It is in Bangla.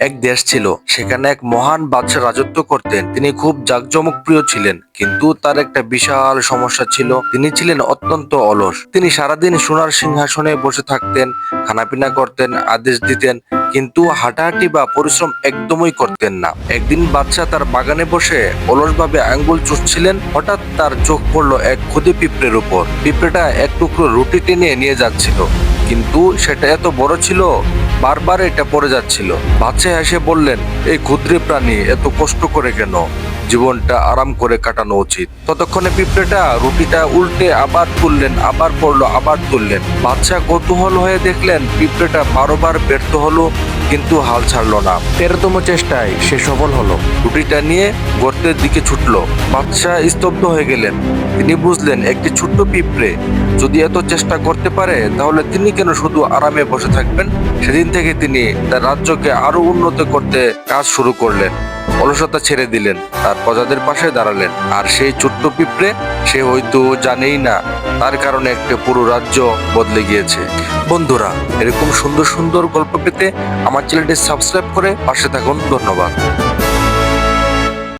এক দেশ ছিল। সেখানে এক মহান বাদশাহ রাজত্ব করতেন। তিনি খুব জাঁকজমক প্রিয় ছিলেন। কিন্তু তার একটা বিশাল সমস্যা ছিল। তিনি ছিলেন অত্যন্ত অলস। তিনি সারাদিন সোনার সিংহাসনে বসে থাকতেন, খানাপিনা করতেন, আদেশ দিতেন, কিন্তু হাঁটাহাঁটি বা পরিশ্রম একদমই করতেন না। একদিন বাদশাহ তার বাগানে বসে অলসভাবে আঙ্গুল চুষছিলেন। হঠাৎ তার চোখ পড়ল এক ক্ষুদে পিঁপড়ের উপর। পিঁপড়েটা এক টুকরো রুটি টেনে নিয়ে যাচ্ছিল। কিন্তু সেটা এত বড় ছিল বারবার এটা পড়ে যাচ্ছিল। বাচ্চা এসে বললেন এই ক্ষুদ্রে প্রাণী এত কষ্ট করে কেন? জীবনটা আরাম করে কাটানো উচিত। ততক্ষণে পিঁপড়েটা রুটিটা উল্টে আবার তুললেন আবার পড়ল আবার তুললেন। বাচ্চা কৌতূহল হয়ে দেখলেন পিঁপড়েটা বারোবার ব্যর্থ হলো কিন্তু হাল ছাড়লো না। তেরোতম চেষ্টায় সে সফল হলো। রুটিটা নিয়ে গর্তের দিকে ছুটলো। বাচ্চা স্তব্ধ হয়ে গেলেন। তিনি বুঝলেন একটি ছোট্ট পিঁপড়ে যদি এত চেষ্টা করতে পারে তাহলে তিনি কেন শুধু আরামে বসে থাকবেন? সেদিন থেকে তিনি তার রাজ্যকে আরও উন্নত করতে কাজ শুরু করলেন। অলসতা ছেড়ে দিলেন, তার প্রজাদের পাশে দাঁড়ালেন। আর সেই ছোট্ট পিঁপড়ে, সে হয়তো জানেই না, তার কারণে একটা পুরো রাজ্য বদলে গিয়েছে। বন্ধুরা, এরকম সুন্দর সুন্দর গল্প পেতে আমার চ্যানেলটি সাবস্ক্রাইব করে পাশে থাকুন। ধন্যবাদ।